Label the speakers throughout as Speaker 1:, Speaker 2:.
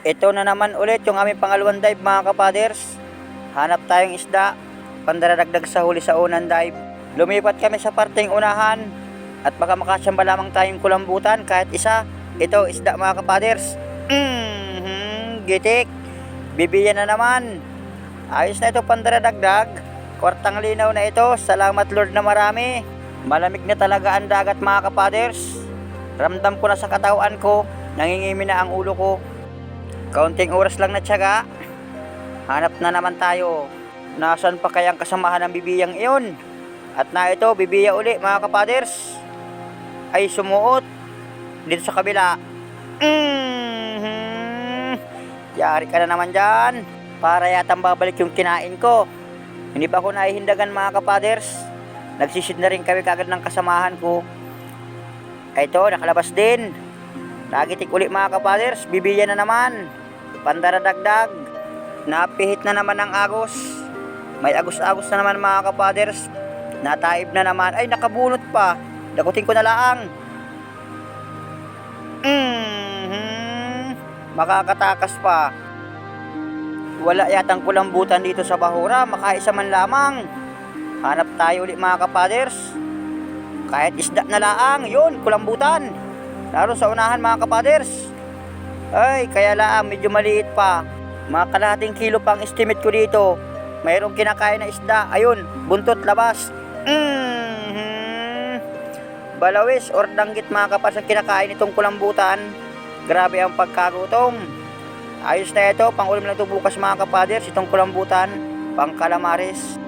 Speaker 1: Ito na naman ulit yung aming pangalawang dive mga kapaders. Hanap tayong isda, pandaradagdag sa huli sa unang dive. Lumipat kami sa parteng unahan at baka makasamba lamang tayong kulambutan kahit isa. Ito isda mga kapaders. Mm-hmm, gitik. Bibiyan na naman. Ayos na ito pandaradagdag. Kwartang linaw na ito. Salamat Lord na marami. Malamig na talaga ang dagat mga kapaders. Ramdam ko na sa katawan ko. Nangingimi na ang ulo ko. Kaunting oras lang na tiyaga. Hanap na naman tayo. Nasaan pa kayang kasamahan ng bibiyang iyon? At na ito, bibiya uli mga kapaders. Ay sumuot. Dito sa kabila. Mhm. Yari ka na naman dyan. Para yatang babalik yung kinain ko. Hindi pa ako nahihindagan mga kapaders. Nagsisid na rin kami kagad ng kasamahan ko. Ito, nakalabas din. Nagitik uli mga kapaders, bibiya na naman. Pandaradagdag. Napihit na naman ang agos. May agos-agos na naman mga kapaders. Nataib na naman. Ay, nakabunot pa. Dakutin ko na laang. Mhm. Makakatakas pa. Wala yatang kulambutan dito sa Bahura. Makaisa man lamang. Hanap tayo ulit mga kapaders. Kahit isda na laang, yun, kulambutan. Lalo sa unahan mga kapaders. Ay, kaya lang, medyo maliit pa. Mga kalahating kilo pang estimate ko dito. Mayroong kinakain na isda. Ayun, buntot labas. Mhm. Balawis or danggit mga kapas ang kinakain itong kulambutan. Grabe ang pagkagutom. Ayos na ito, pang ulam na ito bukas mga kapaders, itong kulambutan, pang kalamaris.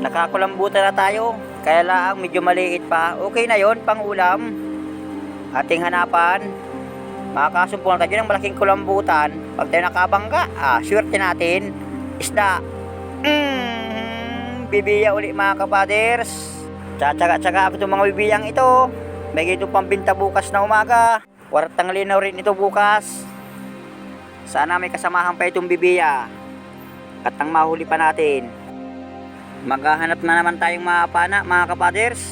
Speaker 1: Nakakulambutan na tayo, kaya lang medyo maliit pa. Okay na yon pang ulam. Ating hanapan. Makakasumpungan tayo ng malaking kulambutan. Pag tayo nakabangga, ah, swerte natin. Isda. Mm, bibiya uli mga kapaders. Tsatsaga-tsaga ako itong mga bibiyang ito. May ito pambinta bukas na umaga. Wartang linaw rin ito bukas. Sana may kasamahan pa itong bibiya. At ang mahuli pa natin. Maghahanap na naman tayong mga pana, mga kapaders.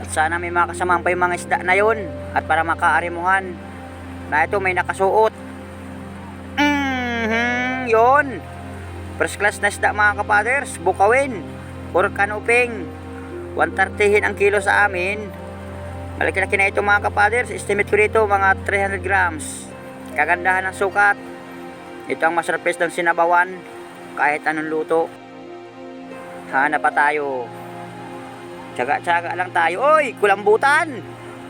Speaker 1: At sana may mga kasamahan pa yung mga isda na yun. At para makaarimuhan. Na ito may nakasuot. Mhm, yun. First class na isda mga kapaders. Bukawin. Or kanuping. 130 ang kilo sa amin. Malaki-laki na ito mga kapaders. Estimate ko dito mga 300 grams. Kagandahan ng sukat. Ito ang masarap ng sinabawan. Kahit anong luto. Hanap pa tayo. Tsaga-tsaga lang tayo. Oy, kulambutan!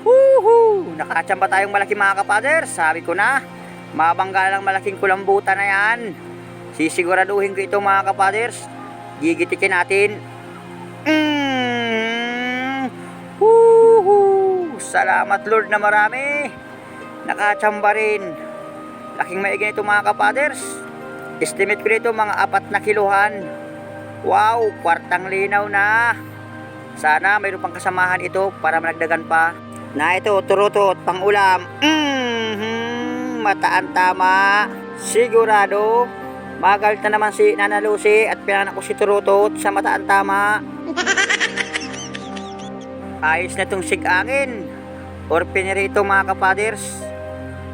Speaker 1: Woohoo! Nakachamba tayong malaki mga kapaders. Sabi ko na, mabangga lang malaking kulambutan na yan. Sisiguraduhin ko ito mga kapaders. Gigitikin natin. Mm. Woohoo! Salamat Lord na marami. Nakachamba rin. Laking maigin ito mga kapaders. Estimate ko dito mga apat na kiluhan. Wow, kwartang linaw na. Sana mayroon pang kasamahan ito para managdagan pa. Na ito, turutot, pang ulam. Mhm, mataan tama. Sigurado. Magal na naman si Nana Lucy at pinanak ko si Turutot sa mataan tama. Ayos na itong sig-angin. Or pinirito mga kapaders.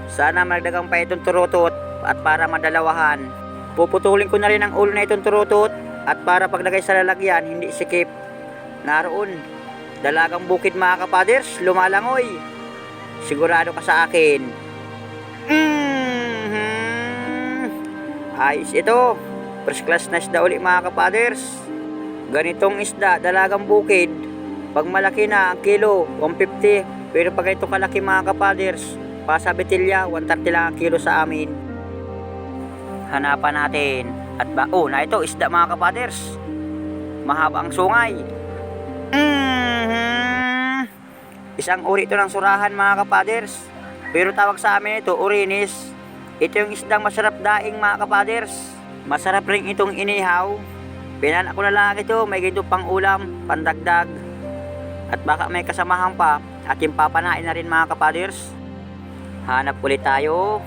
Speaker 1: Sana magdagang pa itong turutot at para madalawahan. Puputulin ko na rin ang ulo na itong turutot at para paglagay sa lalagyan, hindi sikip. Naroon, dalagang bukid mga kapaders, lumalangoy. Sigurado ka sa akin. Mhm. Ayos ito. First class na isda uli mga kapaders. Ganitong isda, dalagang bukid. Pag malaki na ang kilo, 150. Pero pag ito kalaki mga kapaders, pasa betilya, 130 lang ang kilo sa amin. Hanapan natin. At ba, oh, na ito, isda mga kapaders. Mahaba ang sungay. Mhm. Isang uri ito ng surahan mga kapaders. Pero tawag sa amin ito, urinis. Ito yung isdang masarap daing mga kapaders. Masarap rin itong inihaw. Pinan ako na lang ito, may ganito pang ulam, pandagdag. At baka may kasamahan pa, ating papanain na rin mga kapaders. Hanap ulit tayo.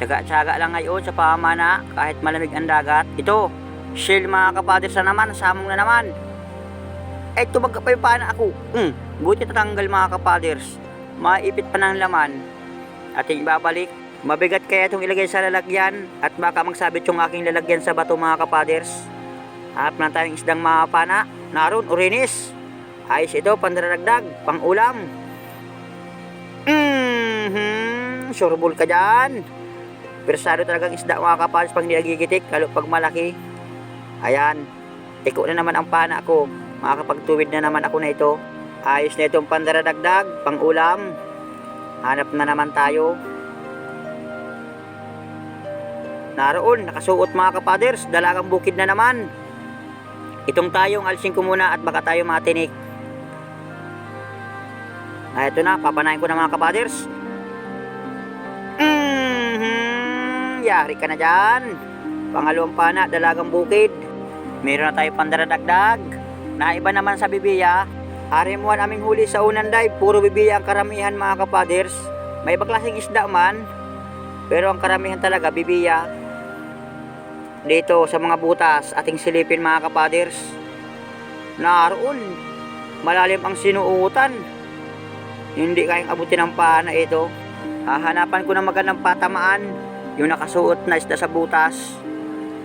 Speaker 1: Tsaga-tsaga lang ngayon sa pamana kahit malamig ang dagat. Ito, shell mga kapaders na naman, samong na naman. Eh, tumagka pa pana ako. Hmm, buti tatanggal mga kapaders. Maipit pa ng laman. Ating ibabalik. Mabigat kaya itong ilagay sa lalagyan at baka magsabit yung aking lalagyan sa bato mga kapaders. Hanap na tayong isdang mapana. Naroon, orinis. Ayos ito, pandaragdag, pang ulam. Mm-hmm, surebol ka dyan. Persado talagang isda mga kapaders pag nilagigitik, lalo pag malaki. Ayan, tiko na naman ang pana ko. Makakapagtuwid na naman ako na ito. Ayos na itong pandaradagdag, pang ulam. Hanap na naman tayo. Naroon, nakasuot mga kapaders, dalagang bukid na naman. Itong tayong alsing ko muna at baka tayo matinik. Na ito na, papanayin ko na mga kapaders. Mm-hmm, yari ka na dyan. Pangalawang pana, dalagang bukid. Meron na tayo pandaradagdag. Naiba naman sa bibiya. Arimuan aming huli sa unang dive, puro bibiya ang karamihan mga kapaders. May iba klaseng isda man, pero ang karamihan talaga bibiya. Dito sa mga butas, ating silipin mga kapaders. Naroon, malalim ang sinuutan. Hindi kayang abutin ng pana ito. Hahanapan ko ng magandang patamaan, yung nakasuot na isda sa butas.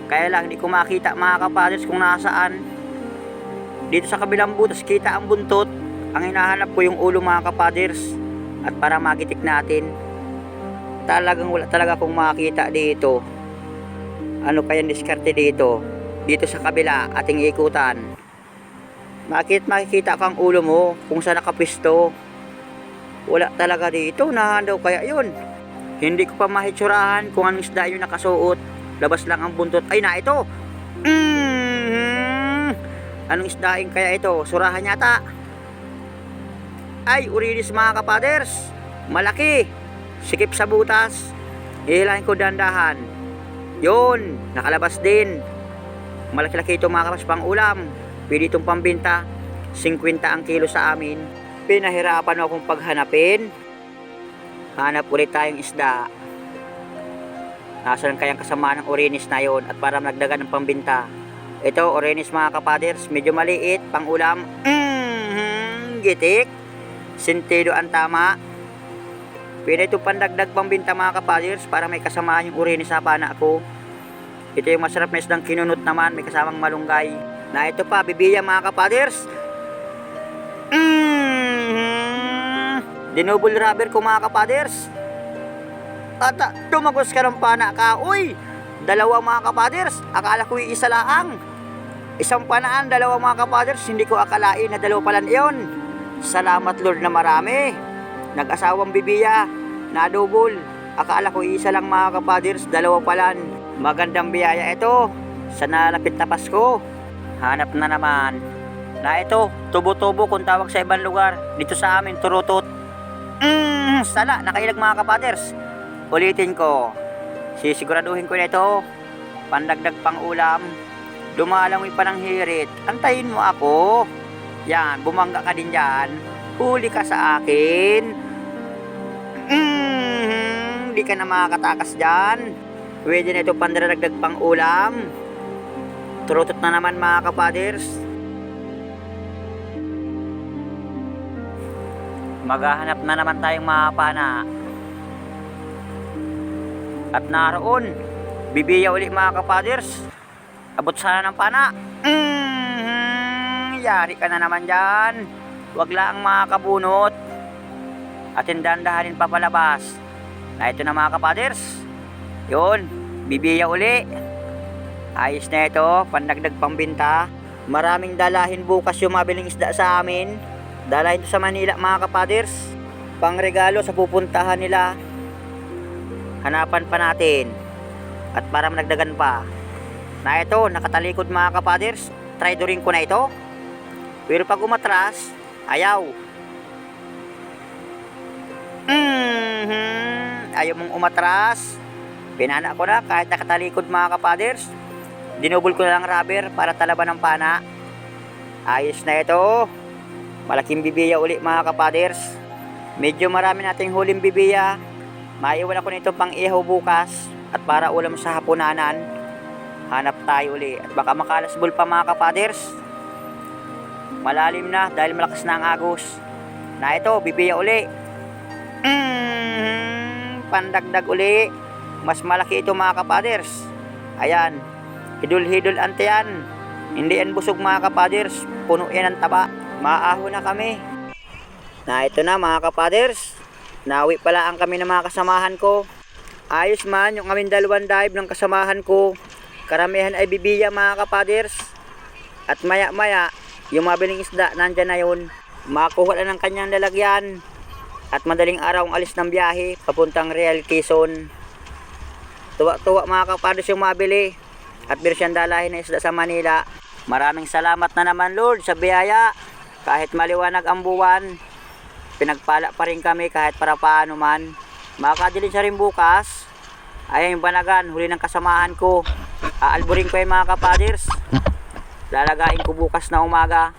Speaker 1: Kaya lang, hindi ko makita mga kapaders kung nasaan. Dito sa kabilang butas, kita ang buntot. Ang hinahanap ko yung ulo mga kapaders. At para magitik natin. Talagang wala talaga akong makita dito. Ano kaya diskarte dito? Dito sa kabila, ating ikutan. Bakit makikita kang ulo mo kung saan nakapisto? Wala talaga dito. Nahan daw kaya yun. Hindi ko pa mahitsurahan kung anong isda yung nakasuot. Labas lang ang buntot. Ay na ito. Mm, anong isdaing kaya ito? Surahan yata. Ay, urilis mga kapaders. Malaki. Sikip sa butas. Hihilahin ko dandahan. Yun, nakalabas din. Malaki-laki ito mga kapas pang ulam. Pwede itong pambinta. 50 ang kilo sa amin. Pinahirapan akong paghanapin. Hanap ulit tayong isda. Nasaan kayang kasama ng orinis na yon at para nagdagan ng pambinta. Ito, orinis mga kapaders, medyo maliit, pang ulam. Mm-hmm, gitik. Sentido ang tama. Pwede ito pandagdag pambinta mga kapaders para may kasamaan yung orinis sa pana ko. Ito yung masarap na isdang kinunot naman, may kasamang malunggay. Na ito pa, bibiya mga kapaders. Mm-hmm. Dinubol rubber ko mga kapaders. At ah, tumagos ka ng pana ka. Uy! Dalawa mga kapaders. Akala ko yung isa laang. Isang panaan, dalawa mga kapaders. Hindi ko akalain na dalawa pala iyon. Salamat Lord na marami. Nag-asawang bibiya. Nadubol. Akala ko isa lang mga kapaders. Dalawa palan. Magandang biyaya ito. Sa nalapit na Pasko. Hanap na naman. Na ito, tubo-tubo kung tawag sa ibang lugar. Dito sa amin, turutot. Mm, sala, nakailag mga kapaders. Ulitin ko. Sisiguraduhin ko na ito. Pandagdag pang ulam. Lumalangoy pa ng hirit. Antayin mo ako. Yan, bumangga ka din dyan. Huli ka sa akin. Mm, di ka na makakatakas dyan. Pwede na ito pandaragdag pang ulam. Turutot na naman mga kapaders. Maghahanap na naman tayong mga pana. At naroon, bibiya uli mga kapaders. Abot sana ng pana. Mm, yari ka na naman dyan. Huwag lang mga kabunot. At hindandahanin pa palabas. Na ito na mga kapaders. Yun, bibiya uli. Ayos na ito, pandagdag pambinta. Maraming dalahin bukas yung mabiling isda sa amin. Dalahin ito sa Manila mga kapaders. Pangregalo sa pupuntahan nila. Hanapan pa natin. At para managdagan pa. Na ito, nakatalikod mga kapaders. Try rin ko na ito. Pero pag umatras, ayaw. Mhm. Ayaw mong umatras. Pinana ko na kahit nakatalikod mga kapaders. Dinubol ko na lang rubber para talaban ng pana. Ayos na ito. Malaking bibiya uli mga kapaders. Medyo marami nating huling bibiya. Maiwan ako nito pang ihaw bukas at para ulam sa hapunanan. Hanap tayo uli at baka makalasbol pa mga kapaders. Malalim na dahil malakas na ang agos. Na ito, bibiya uli. Mm, pandagdag uli. Mas malaki ito mga kapaders. Ayan. Hidul-hidul ante yan. Hindi yan busog mga kapaders. Puno yan ng taba. Maaho na kami. Na ito na mga kapaders. Nawi pala ang kami ng mga kasamahan ko. Ayos man yung aming dalawang dive ng kasamahan ko. Karamihan ay bibiya mga kapaders. At maya maya, yung mabiling isda nandyan na yun. Makuha na ng kanyang lalagyan. At madaling araw ang alis ng biyahe papuntang Real Quezon. Tuwa-tuwa mga kapaders yung mabili. At birsyan dalahin na isda sa Manila. Maraming salamat na naman Lord sa biyaya. Kahit maliwanag ang buwan, pinagpala pa rin kami kahit para paano man. Makakadilin siya rin bukas. Ay yung banagan, huli ng kasamahan ko. Aalburin ko yung mga kapaders. Lalagain ko bukas na umaga.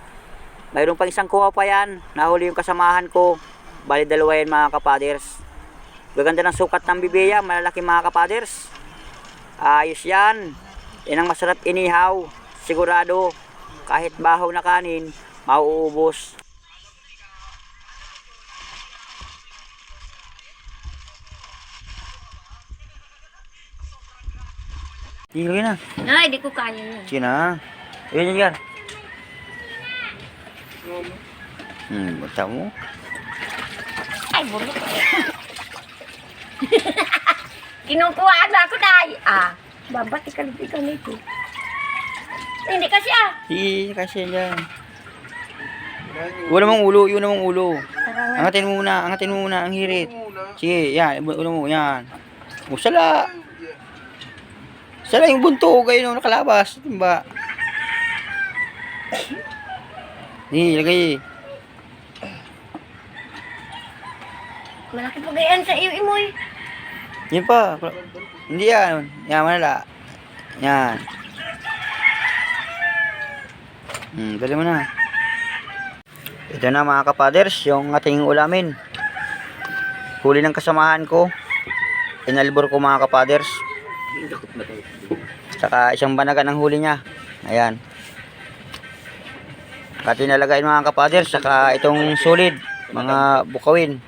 Speaker 1: Mayroon pang isang kuha pa yan. Nahuli yung kasamahan ko. Bali dalawa yan mga kapaders. Gaganda ng sukat ng bibiya. Malalaki mga kapaders. Ayos yan. Yan ang masarap inihaw. Sigurado. Kahit bahaw na kanin, mauubos. Sige na.
Speaker 2: Ay, di ko kaya yun.
Speaker 1: Sige na. Ayun yan yan. Hmm, bata mo.
Speaker 2: Ay, bulok. Kinukuha na ako dahil. Ah, babati ka lang ikaw nito. Hindi kasi ah.
Speaker 1: Sige, kasi yan. Wala mong ulo, yun namang ulo. Angatin mo muna, angatin mo muna ang hirit. Sige, yan, ulo mo, yan. O, sala. Sala yung bunto, kayo nung nakalabas. Timba. Ni, lagay.
Speaker 2: Malaki pa gayan sa iyo, imoy.
Speaker 1: Yan pa. Hindi yan. Yan, manala. Yan. Hmm, dali mo na. Ito na mga kapaders, yung ating ulamin. Huli ng kasamahan ko. Inalbor ko mga kapaders. Saka isang banagan ang huli niya. Ayan. At inalagay mga kapaders, saka itong solid, mga bukawin.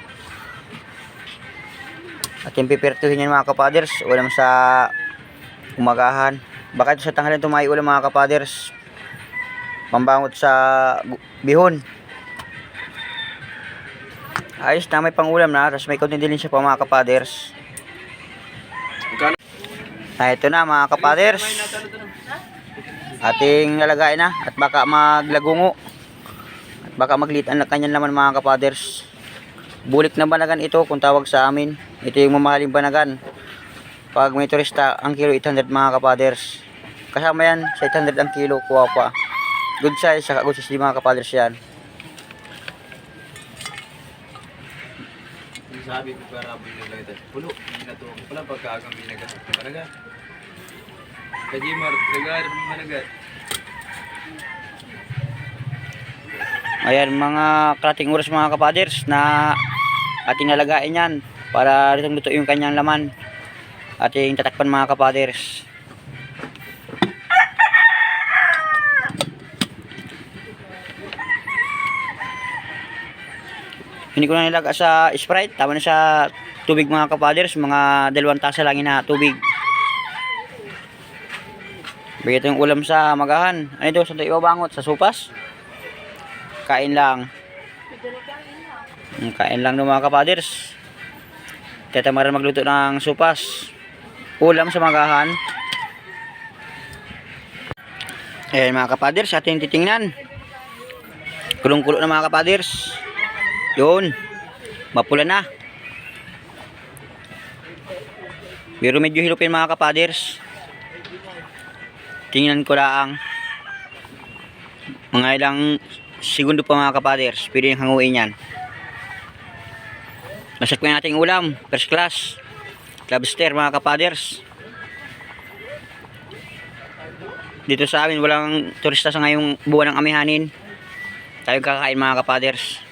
Speaker 1: At yung pipirtuhin yan mga kapaders, ulam sa umagahan. Baka ito sa tanghalan ito ulam mga kapaders. Pambangot sa bihon. Ayos na may pangulam na, tapos may konti din siya pa mga kapaders. Ah, ito na mga kapaders. Ating lalagay na at baka maglagungo. At baka maglitan na kanyang laman mga kapaders. Bulik na banagan ito kung tawag sa amin. Ito yung mamahaling banagan. Pag may turista, ang kilo 800 mga kapaders. Kasama yan, sa 800 ang kilo, kuha pa. Good size, saka good size mga kapaders yan.
Speaker 3: Sabi ko para binagay tayo. Pulo, hindi na to. Wala pagkagang binagat. Managat. Kajimar, nagar, managat.
Speaker 1: Ayan mga kalating oras mga kapaders na ating nalagain yan para litong luto yung kanyang laman. Ating tatakpan mga kapaders. Hindi ko na nilaga sa Sprite. Tama na sa tubig mga kapaders. Mga dalawang tasa lang na tubig. Bigyan ito yung ulam sa magahan. Ano ito? Saan ito ibabangot? Sa supas? Kain lang. Mm, Kain lang ng mga kapaders. Tetamaran magluto ng supas. Ulam sa magahan. Ayan mga kapaders, ating titingnan. Kulong-kulo na mga kapaders. Yun. Mapula na. Pero medyo hilupin mga kapaders. Tingnan ko lang. Mga ilang segundo pa mga kapaders. Pwede yung hanguin yan. Masak na natin ulam. First class. Lobster mga kapaders. Dito sa amin walang turista sa ngayong buwan ng amihanin. Tayo kakain mga kapaders.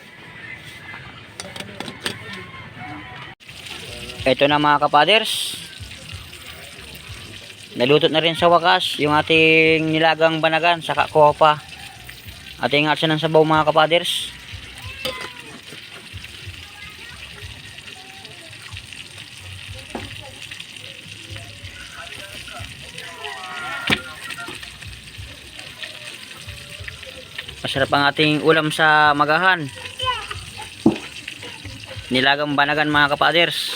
Speaker 1: Ito na mga kapaders. Naluto na rin sa wakas yung ating nilagang banagan sa kakuha pa. Ating atsa ng sabaw mga kapaders. Masarap ang ating ulam sa magahan. Nilagang banagan mga kapaders.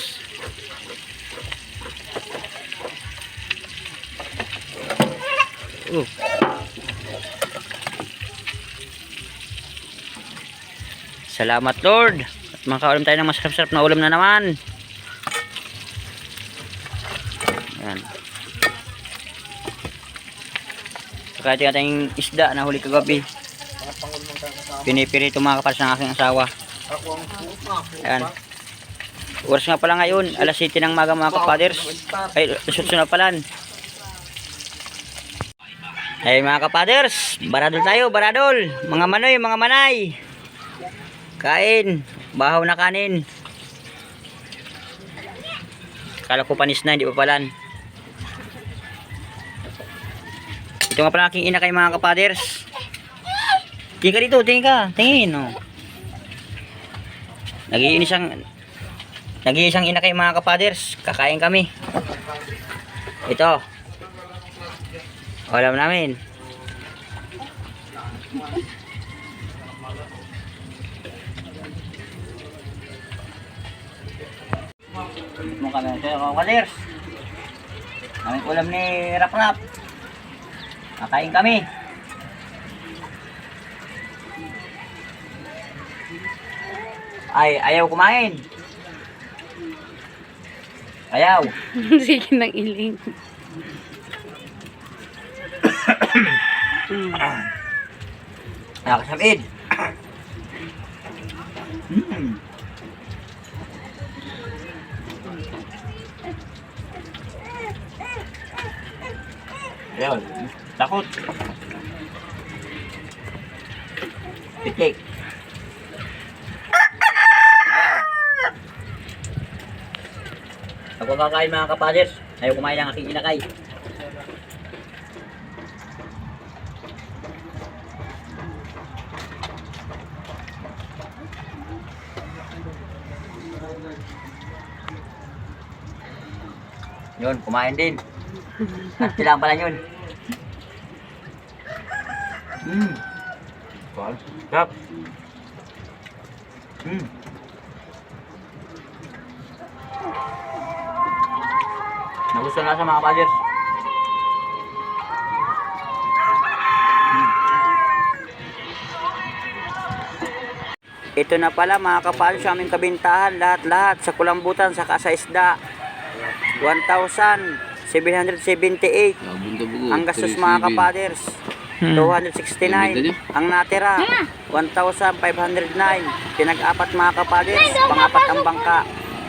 Speaker 1: Salamat Lord. At makaulam tayo ng masarap-sarap na ulam na naman. Ayan. Saka ito ating isda na huli kagabi. Pinipirito mga kapares ng aking asawa. Ayan. Oras nga pala ngayon, alas 7 ng maga mga kapaders. Ay, susutsu na pala. Ay mga kapaders, baradol tayo, baradol. Mga manoy, mga manay. Kain, bahaw na kanin. Kala ko panis na, hindi pa palan. Ito nga pala aking ina kay mga kapaders. Tingin ka dito, tingin ka. Tingin, oh. Nagiinis ang Nag-iisang ina kay mga kapaders. Kakain kami. Ito. Alam namin. Mo kami ito mga kapaders. Aming ulam ni Rap Rap. Kakain kami. Ay, ayaw kumain. Ayaw.
Speaker 2: Sige nang iling.
Speaker 1: Mm. Ayun. Takot. Pitik. Ako kakain mga kapaders. Ayaw kumain ng aking inakay. Yun, kumain din. At lang pala yun. Hmm.
Speaker 3: Paal?
Speaker 1: Sarap. Hmm. Nagustuhan na sa mga kapaders. Hmm. Ito na pala mga kapaders sa aming kabintahan. Lahat-lahat sa kulambutan sa sa isda. 1,778 ang gastos mga kapaders. 269 ang natira 1,509 pinag-apat mga kapaders pangapat ang bangka.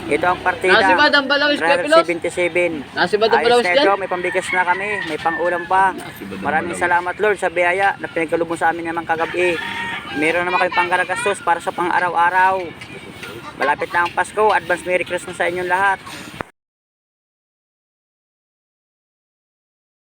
Speaker 1: Ito ang partida.
Speaker 4: Nasibad ang balawis ka,
Speaker 1: Driver
Speaker 4: Pilos.
Speaker 1: 77
Speaker 4: Nasibad ang balawis
Speaker 1: may pambigas na kami may pangulam pa. Maraming salamat Lord sa biyaya na pinagkalubong sa amin naman kagabi. Meron naman kami pangkaragastos para sa pang araw-araw malapit na ang Pasko advance Merry Christmas sa inyong lahat